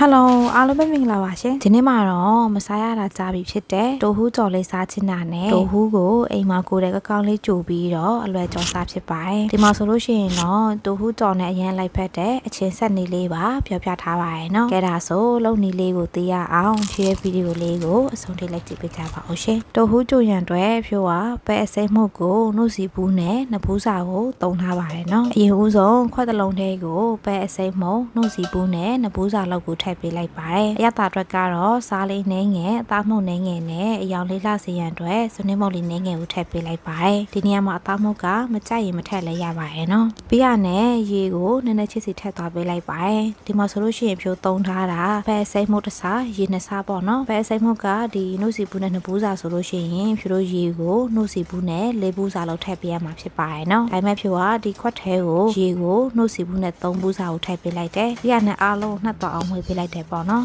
ဟယ်လိုအားလုံးပဲမင်္ဂလာပါရှင်ဒီနေ့မှာတော့မစားရတာကြားပြီဖြစ်တဲ့တိုဟူးကြော်လေးစားချင်းတာနဲ့တိုဟူးကိုအိမ်မှာကိုယ်တဲ့ကကောင်းလေးကြိုပြီးတော့အလွယ်ကြော်စားဖြစ်ပါတယ်ဒီမှာဆိုလို့ရှိရင်တော့တိုဟူးကြော်နဲ့အရင်လိုက်ဖက်တဲ့အချင်းဆက်နေလေးပါပြောပြထားပါရယ်နော်ကဲဒါဆိုလုံနေလေးကိုသိရအောင်ဖြည့်ဗီဒီယိုလေးကိုအဆုံးထိလိုက်ကြည့်ပေးကြပါဦးရှင်တိုဟူးကြိုရန်အတွက်ဖြိုးကပဲအစိမ့်မှုကိုနှုတ်စီဘူးနဲ့နဘူးစာကိုတုံထားပါတယ်နော်အရင်ဦးဆုံးခွက်တစ်လုံးလေးကိုပဲအစိမ့်မှုနှုတ်စီဘူးနဲ့နဘူးစာလောက်ကိုထည့်ပေးလိုက်ပါတယ်အရတာအတွက်ကတော့စားလေးနှင်းငယ်အသားမှုန့်နှင်းငယ်နဲ့အယောင်လေးလှစေရန်အတွက်စနစ်မုတ်လေးနှင်းငယ်ကိုထည့်ပေးလိုက်ပါတယ်ဒီနေရာမှာအသားမှုန့်ကမကြိုက်ရင်မထည့်လဲရပါရဲ့နော်ပြီးရနဲ့ရေကိုနည်းနည်းချစ်စီထည့်သွားပေးလိုက်ပါတယ်ဒီမှာဆိုလို့ရှိရင်ဖြိုးသုံးထားတာပဲအစိမ့်မှုတစ်စားရေနှစ်စားပေါ့နော်ပဲအစိမ့်မှုကဒီနှုတ်စီဘူးနဲ့နှစ်ဘူးစာဆိုလို့ရှိရင်ဖြိုးတို့ရေကိုနှုတ်စီဘူးနဲ့လေးဘူးစာလောက်ထည့်ပေးရမှာဖြစ်ပါတယ်နော်ဒါပေမဲ့ဖြိုးကဒီခွက်ထဲကိုရေကိုနှုတ်စီဘူးနဲ့သုံးဘူးစာကိုထည့်ပေးလိုက်တယ်ပြီးရနဲ့အားလုံးနှက်တော့အောင်ဝေပေးလိုက်တယ်ပေါ့နော်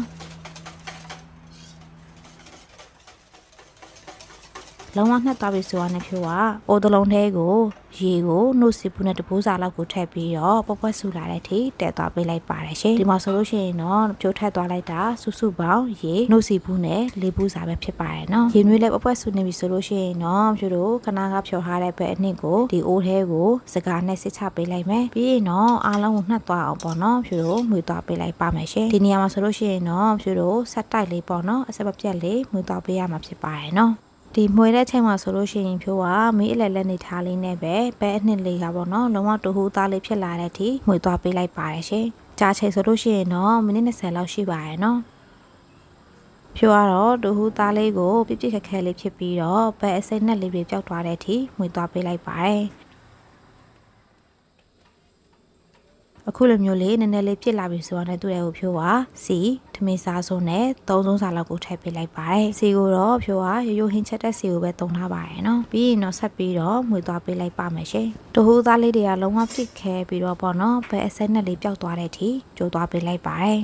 လုံးဝနှက်သွားပြီဆိုတော့ဖြိုးကအိုးတလုံးထဲကိုရေကိုနှုတ်စီပူနဲ့တပိုးစာလောက်ကိုထည့်ပြီးတော့ပွက်ပွက်ဆူလာတဲ့အထိတဲသွားပေးလိုက်ပါတယ်ရှင်ဒီမှာဆိုလို့ရှိရင်တော့ဖြိုးထည့်သွားလိုက်တာစုစုပေါင်းရေနှုတ်စီပူနဲ့လေးပူစာပဲဖြစ်ပါတယ်နော်ရေမျိုးလေးပွက်ပွက်ဆူနေပြီဆိုလို့ရှိရင်တော့ဖြိုးတို့ခဏကဖြော်ထားတဲ့ဘက်အနှစ်ကိုဒီအိုးထဲကိုစကားနဲ့စစ်ချပေးလိုက်မယ်ပြီးရင်တော့အားလုံးကိုနှက်သွားအောင်ပေါ့နော်ဖြိုးတို့မှွေသွားပေးလိုက်ပါမယ်ရှင်ဒီနေရာမှာဆိုလို့ရှိရင်တော့ဖြိုးတို့ဆက်တိုက်လေးပေါ့နော်အဆက်မပြတ်လေးမှွေသွားပေးရမှာဖြစ်ပါတယ်နော် ဒီမွေတဲ့ချိန်မှာဆိုလို့ရှိရင်ဖြိုးကမေးအလက်လက်နေထားလေးနဲ့ပဲပဲအနှစ်လေးကပေါ့နော်လုံးဝတူဟူသားလေးဖြစ်လာတဲ့အထိမွေသွားပေးလိုက်ပါတယ်ရှင်ကြာချိန်ဆိုလို့ရှိရင်တော့မိနစ်20လောက်ရှိပါတယ်နော်ဖြိုးကတော့တူဟူသားလေးကိုပြပြခက်ခဲလေးဖြစ်ပြီးတော့ပဲအစိမ့်နဲ့လေးတွေပျောက်သွားတဲ့အထိမွေသွားပေးလိုက်ပါတယ် အခုလိုမျိုးလေးနည်းနည်းလေးပြစ်လာပြီဆိုတော့လည်းသူ့ရဲ့ကိုဖြိုးပါစီထမင်းစားစုံနဲ့သုံးစုံစားလောက်ကိုထည့်ပေးလိုက်ပါတယ်စီကိုတော့ဖြိုးကရိုးရိုးဟင်းချက်တဲ့စီကိုပဲတုံထားပါတယ်နော်ပြီးရင်တော့ဆက်ပြီးတော့မှွေသွားပေးလိုက်ပါမယ်ရှင်တဟိုးသားလေးတွေကလုံးဝပြစ်ခဲပြီးတော့ပေါ့နော်ဘယ်အစက်နဲ့လေးပျောက်သွားတဲ့အထိကြိုးသွားပေးလိုက်ပါတယ်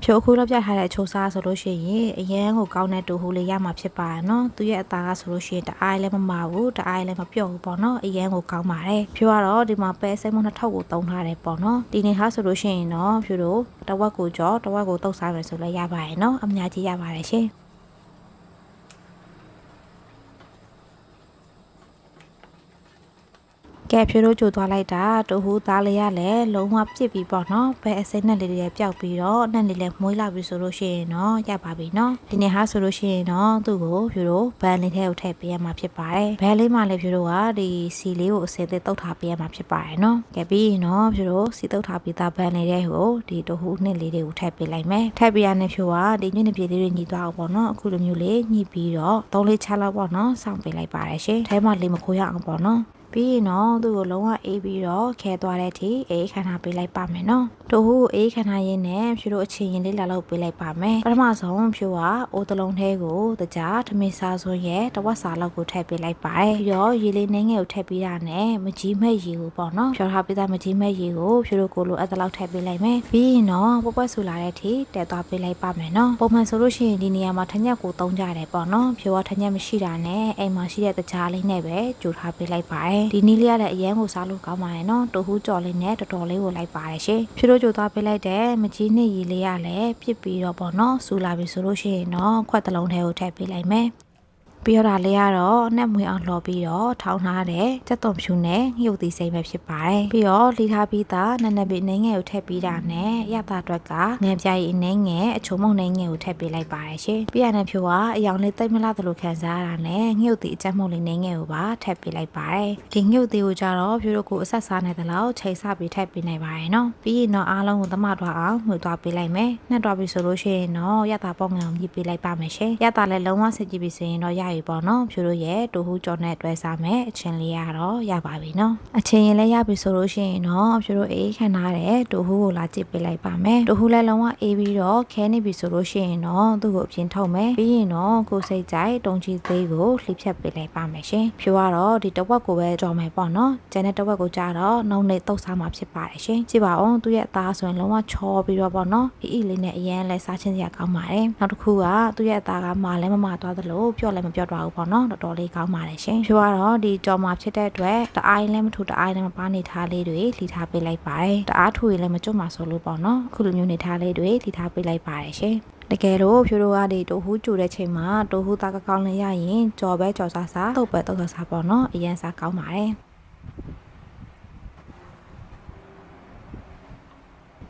ဖြိုးအခုတော့ပြထားတဲ့ချိုးစားဆိုလို့ရှိရင်အရန်ကိုကောင်းတဲ့တူဟူလေးရမှာဖြစ်ပါရဲ့နော်သူရဲ့အသားကဆိုလို့ရှိရင်တအားလည်းမမဘူးတအားလည်းမပြော့ဘူးပေါ့နော်အရန်ကိုကောင်းပါတယ်ဖြိုးကတော့ဒီမှာပဲစိတ်မနှစ်ထောက်ကိုတုံထားတယ်ပေါ့နော်ဒီနေ့ဟာဆိုလို့ရှိရင်တော့ဖြိုးတို့တဝက်ကိုကြောတဝက်ကိုတုတ်စားမယ်ဆိုလည်းရပါရဲ့နော်အများကြီးရပါတယ်ရှင် ကဲဖြိုးတို့ကြိုသွားလိုက်တာတူဟူသားလေးရလဲလုံးဝပြစ်ပြီးပေါ့နော်ဘယ်အစိမ့်နဲ့လေးတွေပျောက်ပြီးတော့နှက်လေးလည်းမွေးလာပြီဆိုလို့ရှိရင်တော့ရပါပြီနော်ဒီနေ့ဟာဆိုလို့ရှိရင်တော့သူ့ကိုဖြိုးတို့ဘန်လေးထဲကိုထည့်ပေးရမှာဖြစ်ပါတယ်ဘန်လေးမှလည်းဖြိုးတို့ကဒီစီလေးကိုအစင်သေးတုတ်ထားပေးရမှာဖြစ်ပါတယ်နော်ကဲပြီးရင်တော့ဖြိုးတို့စီတုတ်ထားပြီးသားဘန်လေးတွေကိုဒီတူဟူနှစ်လေးတွေကိုထည့်ပေးလိုက်မယ်ထည့်ပေးရတဲ့ဖြိုးကဒီညနေပြေလေးတွေညီသွားအောင်ပေါ့နော်အခုလိုမျိုးလေးညီပြီးတော့သုံးလေးချလောက်ပေါ့နော်စောင့်ပေးလိုက်ပါတယ်ရှင်ထဲမှာလေးမခိုးရအောင်ပေါ့နော် ပြီးရင်တော့သူ့ကိုလုံးဝအေးပြီးတော့ခဲသွားတဲ့အထိအေးခန္ဓာပေးလိုက်ပါမယ်နော်တို့ဟူအေးခန္ဓာရင်းနဲ့ဖြူတို့အချင်းရင်လေးလာလောက်ပေးလိုက်ပါမယ်ပထမဆုံးဖြူကအိုးတလုံးထဲကိုတကြားထမင်းစားစွန်းရဲ့တဝက်စာလောက်ကိုထည့်ပေးလိုက်ပါတယ်ပြီးတော့ရေလေးနှင်းငယ်ကိုထည့်ပေးရနဲ့မကြီးမဲ့ရေကိုပေါ့နော်ဖြောထားပေးတာမကြီးမဲ့ရေကိုဖြူတို့ကိုလိုအဲ့တလောက်ထည့်ပေးလိုက်မယ်ပြီးရင်တော့ပွက်ပွက်ဆူလာတဲ့အထိတက်သွားပေးလိုက်ပါမယ်နော်ပုံမှန်ဆိုလို့ရှိရင်ဒီနေရာမှာထညက်ကိုတုံးကြတယ်ပေါ့နော်ဖြူကထညက်မရှိတာနဲ့အိမ်မှာရှိတဲ့တကြားလေးနဲ့ပဲကြိုထားပေးလိုက်ပါတယ်ဒီနီးလေးရတဲ့အရန်ကိုစားလို့ကောင်းပါရဲ့နော်တူဟူးကြော်လေးနဲ့တော်တော်လေးကိုလိုက်ပါတယ်ရှင်ဖြူတို့ကြိုသွားပေးလိုက်တဲ့မကြီးနှစ်ရီလေးရလည်းပြစ်ပြီးတော့ပေါ့နော်စူလာပြီဆိုလို့ရှိရင်တော့ခွက်တစ်လုံးထဲကိုထည့်ပေးလိုက်မယ် ပြီးတော့ဒါလေးကတော့နှက်မွေအောင်လှော်ပြီးတော့ထောင်းထားတဲ့စက်သွန်ဖြူနဲ့ငှုပ်သီးစိမ့်ပဲဖြစ်ပါတယ်ပြီးတော့လှီထားပြီးသားနက်နက်ပြီးနှင်းငယ်ကိုထည့်ပြီးတာနဲ့ရတာအတွက်ကငယ်ပြားရီနှင်းငယ်အချုံမုံနှင်းငယ်ကိုထည့်ပေးလိုက်ပါတယ်ရှင်ပြီးရတဲ့ဖြူကအယောင်လေးတိတ်မလားသလိုခံစားရတာနဲ့ငှုပ်သီးအကြက်မုံလေးနှင်းငယ်ကိုပါထည့်ပေးလိုက်ပါတယ်ဒီငှုပ်သီးကိုကြတော့ဖြူတို့ကိုအဆက်စားနေတဲ့လောက်ချိန်ဆပြီးထည့်ပေးနိုင်ပါတယ်နော်ပြီးရင်တော့အားလုံးကိုသမထွားအောင်မှွေသွားပေးလိုက်မယ်နှက်တော့ပြီဆိုလို့ရှိရင်တော့ရတာပေါငံကိုမြည်ပေးလိုက်ပါမယ်ရှင်ရတာလည်းလုံးဝစစ်ကြည့်ပြီဆိုရင်တော့ရပြီပေါ့နော်ဖြူတို့ရဲ့တူဟူးကြော်နဲ့တွဲစားမယ်အချင်းလေးရတော့ရပါပြီနော်အချင်းရင်လည်းရပြီဆိုလို့ရှိရင်တော့ဖြူတို့အေးခံထားတဲ့တူဟူးကိုလာကြည့်ပေးလိုက်ပါမယ်တူဟူးလည်းလုံးဝအေးပြီးတော့ခဲနေပြီဆိုလို့ရှိရင်တော့သူ့ကိုအပြင်ထုတ်မယ်ပြီးရင်တော့ကိုစိတ်ကြိုက်တုံချီသေးကိုလှိဖြတ်ပေးလိုက်ပါမယ်ရှင်ဖြူကတော့ဒီတစ်ဝက်ကိုပဲကြော်မယ်ပေါ့နော်ကျန်တဲ့တစ်ဝက်ကိုကြတော့နှုံးနေတုတ်စားမှာဖြစ်ပါတယ်ရှင်ကြည့်ပါဦးသူ့ရဲ့အသားဆိုရင်လုံးဝချောပြီးတော့ပေါ့နော်အီအီလေးနဲ့အရန်လဲစားချင်းစရာကောင်းပါတယ်နောက်တစ်ခုကသူ့ရဲ့အသားကမာလဲမမာသွားသလိုပြော့လည်းမပြော့ပြော့သွားဘူးပေါ့နော်တော်တော်လေးကောင်းပါတယ်ရှင်ဖြိုးကတော့ဒီကြော်မှာဖြစ်တဲ့အတွက်တအားရင်လည်းမထူတအားရင်လည်းမပါနေထားလေးတွေလှီထားပေးလိုက်ပါတယ်တအားထူရင်လည်းမကျွတ်မှာဆိုလို့ပေါ့နော်အခုလိုမျိုးနေထားလေးတွေလှီထားပေးလိုက်ပါတယ်ရှင်တကယ်တော့ဖြိုးတို့ကဒီတိုဟူးကြိုတဲ့ချိန်မှာတိုဟူးသားကောင်းလေးရရင်ကြော်ပဲကြော်စားစားတုတ်ပဲတုတ်စားစားပေါ့နော်အရင်စားကောင်းပါတယ်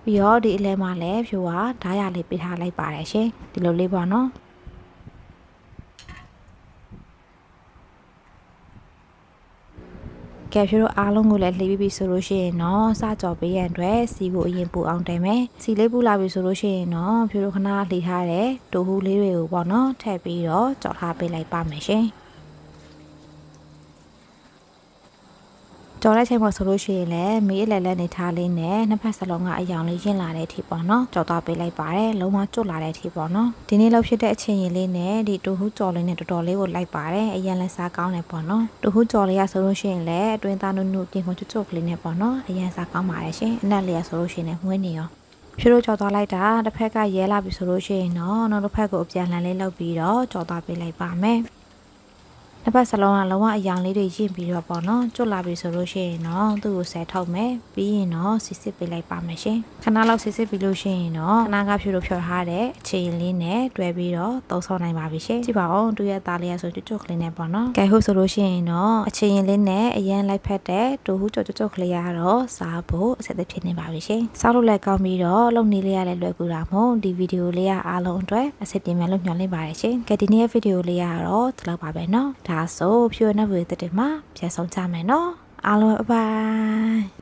ပြီးတော့ဒီအလဲမှာလည်းဖြိုးကဓာတ်ရလေးပေးထားလိုက်ပါတယ်ရှင်ဒီလိုလေးပေါ့နော် ကဲဖြိုးတို့အားလုံးကိုလည်းလှေးပြီးပြီဆိုလို့ရှိရင်တော့စကြော်ပေးရန်အတွက်စီကိုအရင်ပူအောင်တင်မယ်စီလေးပူလာပြီဆိုလို့ရှိရင်တော့ဖြိုးတို့ခဏလှေးထားတဲ့ဒိုဟူလေးတွေကိုပေါ့နော်ထည့်ပြီးတော့ကြော်ထားပေးလိုက်ပါမယ်ရှင် ကြော်တဲ့ချိန်မှာဆိုလို့ရှိရင်လည်းမီးအလဲလဲနေထားလေးနဲ့နှစ်ဖက်စလုံးကအယောင်လေးရင့်လာတဲ့အထိပေါ့နော်ကြော်သွားပေးလိုက်ပါတယ်လုံးဝကျွတ်လာတဲ့အထိပေါ့နော်ဒီနေ့လောက်ဖြစ်တဲ့အချိန်ရင်လေးနဲ့ဒီတူဟူးကြော်လေးနဲ့တော်တော်လေးကိုလိုက်ပါတယ်အရင်လဲစားကောင်းတယ်ပေါ့နော်တူဟူးကြော်လေးရဆိုလို့ရှိရင်လည်းအတွင်းသားနုနုပြင်ခွန်ကျွတ်ကျွတ်ကလေးနဲ့ပေါ့နော်အရင်စားကောင်းပါတယ်ရှင်အနက်လေးရဆိုလို့ရှိရင်လည်းမွေးနေရောဖြိုးတို့ကြော်သွားလိုက်တာတစ်ဖက်ကရဲလာပြီဆိုလို့ရှိရင်တော့နောက်တစ်ဖက်ကိုအပြန်လှန်လေးလုပ်ပြီးတော့ကြော်သွားပေးလိုက်ပါမယ် နှစ်ဖက်စလုံးကလုံးဝအယောင်လေးတွေရင့်ပြီးတော့ပေါ့နော်ကျွတ်လာပြီဆိုလို့ရှိရင်တော့သူ့ကိုဆဲထုတ်မယ်ပြီးရင်တော့စစ်စစ်ပေးလိုက်ပါမယ်ရှင်ခဏလောက်စစ်စစ်ပြီးလို့ရှိရင်တော့ခဏကဖြူလို့ဖြော်ထားတဲ့အချိန်လေးနဲ့တွဲပြီးတော့သုံးဆောင်နိုင်ပါပြီရှင်ကြည့်ပါအောင်သူ့ရဲ့သားလေးကဆိုကျွတ်ကျွတ်ကလေးနဲ့ပေါ့နော်ကဲဟုတ်ဆိုလို့ရှိရင်တော့အချိန်လေးနဲ့အရန်လိုက်ဖက်တဲ့တူဟူကျွတ်ကျွတ်ကလေးကတော့စားဖို့အဆက်သက်ဖြစ်နေပါပြီရှင်စားလို့လည်းကောင်းပြီးတော့လုံနေလေးရလည်းလွယ်ကူတာမို့ဒီဗီဒီယိုလေးကအားလုံးအတွက်အဆင်ပြေမယ်လို့မျှော်လင့်ပါတယ်ရှင်ကဲဒီနေ့ရဲ့ဗီဒီယိုလေးကတော့ဒီလောက်ပါပဲနော်ဒါဆိုဖြိုနှပ်ဝေတဲ့မှာပြန်ဆောင်ကြမယ်နော်အားလုံးဘိုင်